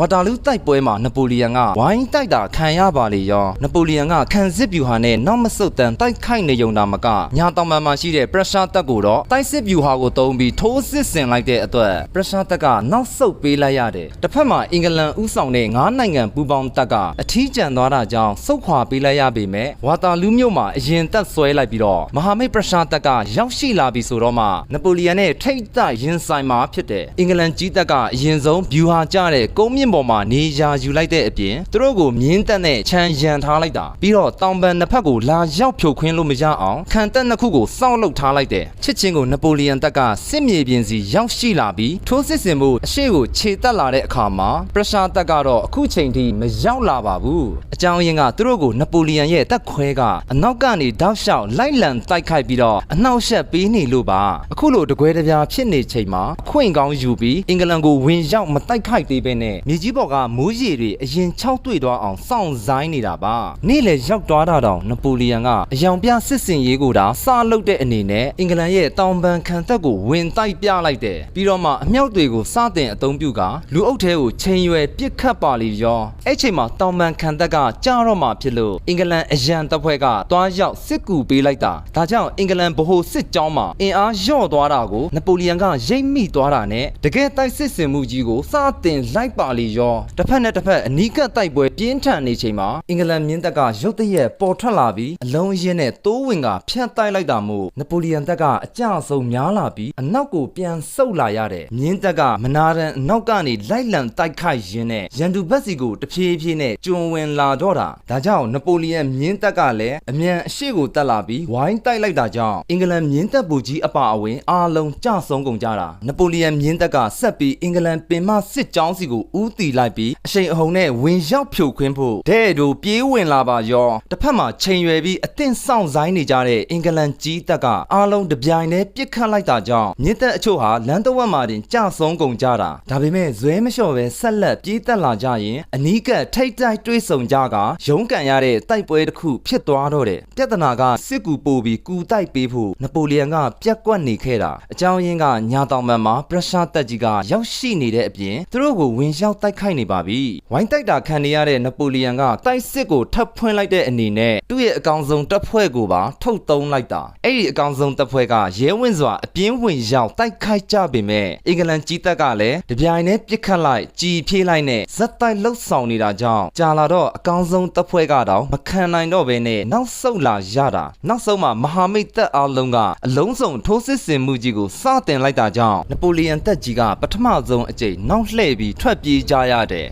ဝါတာလူးတိုက်ပွဲမှာနပိုလီယန်ကဝိုင်းတိုက်တာခံရပါလေရောနပိုလီယန်ကခံစစ်ဗျူဟာနဲ့နောက်မဆုတ်တန်တိုက်ခိုက်နေုံတာမကညာတောင်ပံမှာရှိတဲ့ပရက်ရှာတပ်ကိုတော့တိုက်စစ်ဗျူဟာကိုတုံးပြီးထိုးစစ်ဆင်လိုက်တဲ့အတွက်ပရက်ရှာတပ်ကနောက်ဆုတ်ပေးလိုက်ရတယ်တစ်ဖက်မှာအင်္ဂလန်ဥဆောင်တဲ့ငါးနိုင်ငံပူးပေါင်းတပ်ကအထီးကျန်သွားတာကြောင့်ဆုတ်ခွာပေးလိုက်ရပေမဲ့ဝါတာလူးမြို့မှာအရင်တပ်ဆွဲလိုက်ပြီးတော့မဟာမိတ်ပရက်ရှာတပ်ကရောက်ရှိလာပြီဆိုတော့မှနပိုလီယန်နဲ့ထိတ်တိုက်ရင်ဆိုင်မှာဖြစ်တယ်အင်္ဂလန်ကြီးတပ်ကအရင်ဆုံးဗျူဟာကျတဲ့ကုန်းမြင့်ပေါ်မှာနေရာယူလိုက်တဲ့အပြင်သူတို့ကိုမြင်းတက်နဲ့ခြံရံထားလိုက်တာပြီးတော့တောင်ပန်နှစ်ဖက်ကိုလာရောက်ဖြိုခွင်းလို့မရအောင်ခံတပ်နှစ်ခုကိုစောင့်လုပ်ထားလိုက်တယ်ချစ်ချင်းကိုနပိုလီယန်တပ်ကစစ်မြေပြင်စီရောက်ရှိလာပြီးထိုးစစ်ဆင်မှုအရှိကိုခြေတက်လာတဲ့အခါမှာပရက်ရှာတပ်ကတော့အခုချိန်ထိမရောက်လာပါဘူးအကြောင်းရင်းကသူတို့ကိုနပိုလီယန်ရဲ့တပ်ခွဲကအနောက်ကနေတောက်လျှောက်လိုက်လံတိုက်ခိုက်ပြီးတော့အနှောက်အယှက်ပေးနေလို့ပါအခုလိုတကွဲတပြားဖြစ်နေချိန်မှာအခွင့်ကောင်းယူပြီးအင်္ဂလန်ကိုဝင်ရောက်မတိုက်ခိုက်သေးဘဲနဲ့မြေကြီးပေါ်ကမိုးရေတွေအရင်၆တွေ့သွားအောင်စောင့်ဆိုင်နေတာပါနေ့လေရောက်သွားတာတောင်နပိုလီယန်ကအယောင်ပြစစ်စင်ရေးကိုဒါစလုပ်တဲ့အနေနဲ့အင်္ဂလန်ရဲ့တောင်ပန်ခံတပ်ကိုဝင်တိုက်ပြလိုက်တယ်ပြီးတော့မှအမြောက်တွေကိုစတင်အသုံးပြုကလူအုပ်ထဲကိုချိန်ရွယ်ပစ်ခတ်ပါလိရောအဲ့ချိန်မှာတောင်ပန်ခံတပ်ကကြာတော့မှဖြစ်လို့အင်္ဂလန်အရန်တပ်ဖွဲ့ကတွားရောက်စစ်ကူပေးလိုက်တာဒါကြောင့်အင်္ဂလန်ဗဟိုစစ်ကြောင်းမှာအင်အားလျော့သွားတာကိုနပိုလီယန်ကရိပ်မိသွားတာနဲ့တကယ်တိုက်စစ်စင်မှုကြီးကိုစတင်လိုက်ပါလိရောတစ်ဖက်နဲ့တစ်ဖက်အနီးကပ်တိုက်ပွဲပြင်းထန်နေချိန်မှာအင်္ဂလန်မြင်းတပ်ကရုတ်တရက်ပေါ်ထွက်လာပြီးအလုံးအရင်နဲ့တိုးဝင်ကဖျက်တိုက်လိုက်တာမို့နပိုလီယန်တပ်ကအကြအဆုံးများလာပြီးအနောက်ကိုပြန်ဆုတ်လာရတဲ့မြင်းတပ်ကမနာရန်အနောက်ကနေလိုက်လံတိုက်ခိုက်ရင်းနဲ့ရန်သူဘက်စီကိုတဖြည်းဖြည်းနဲ့ကျွံဝင်လာတော့တာဒါကြောင့်နပိုလီယန်မြင်းတပ်ကလည်းအမြန်အရှိကိုတက်လာပြီးဝိုင်းတိုက်လိုက်တာကြောင့်အင်္ဂလန်မြင်းတပ်ဗိုလ်ကြီးအပါအဝင်အားလုံးကြဆုံးကုန်ကြတာနပိုလီယန်မြင်းတပ်ကဆက်ပြီးအင်္ဂလန်ပင်မစစ်ကြောင်းစီကိုဦးတည်လိုက်ပြီးအရှိန်အဟုန်နဲ့ဝင်ရောက်ဖြိုခွင်းဖို့တဲ့တို့ပြေးဝင်လာပါရောတစ်ဖက်မှာချိန်ရွယ်ပြီးအသင့်ဆောင်ဆိုင်နေကြတဲ့အင်္ဂလန်ကြီးတပ်ကအားလုံးတပြိုင်တည်းပြစ်ခတ်လိုက်တာကြောင့်မြင်းတပ်အချို့ဟာလမ်းတစ်ဝက်မှာတင်ကြဆုံးကုန်ကြတာဒါပေမဲ့ဇွဲမလျှော့ပဲဆက်လက်ပြေးတက်လာကြရင်အနီးကပ်ထိတ်တိုက်တွေးဆုံကြကရုန်းကန်ရတဲ့တိုက်ပွဲတစ်ခုဖြစ်သွားတော့တယ်ပြဿနာကစစ်ကူပို့ပြီးကူတိုက်ပေးဖို့နပိုလီယန်ကပြက်ကွက်နေခဲ့တာအကြောင်းရင်းကညာတောင်ပံမှာပရက်ရှာတက်ကြီးကရောက်ရှိနေတဲ့အပြင်သူတို့ကိုဝင်ရောက်တိုက်ခိုက်နေပါပြီဝိုင်းတိုက်တာခံနေရတဲ့နပိုလီယန်ကတိုက်စစ်ကိုထပ်ဖွင့်လိုက်တဲ့အနေနဲ့သူ့ရဲ့အကောင်ဆုံးတပ်ဖွဲ့ကိုပါထုတ်သုံးလိုက်တာအဲ့ဒီအကောင်ဆုံးတပ်ဖွဲ့ကရဲဝင့်စွာအပြင်းဝင်ရောက်တိုက်ခိုက်ကြပေမဲ့အင်္ဂလန်ကြီးတပ်ကလည်းတပြိုင်တည်းပစ်ခတ်လိုက်ကြည်ဖြေးလိုက်နဲ့ဇက်တိုက်လှုပ်ဆောင်နေတာကြောင့်ကြာလာတော့အကောင်ဆုံးတပ်ဖွဲ့ကတော့မခံနိုင်တော့ဘဲနဲ့နောက်ဆုတ်လာရတာနောက်ဆုံးမှာမဟာမိတ်တပ်အားလုံးကအလုံးစုံထိုးစစ်ဆင်မှုကြီးကိုစတင်လိုက်တာကြောင့်နပိုလီယန်တပ်ကြီးကပထမဆုံးအကြိမ်နောက်လှည့်ပြီးထွက်ပြေးကြရတယ်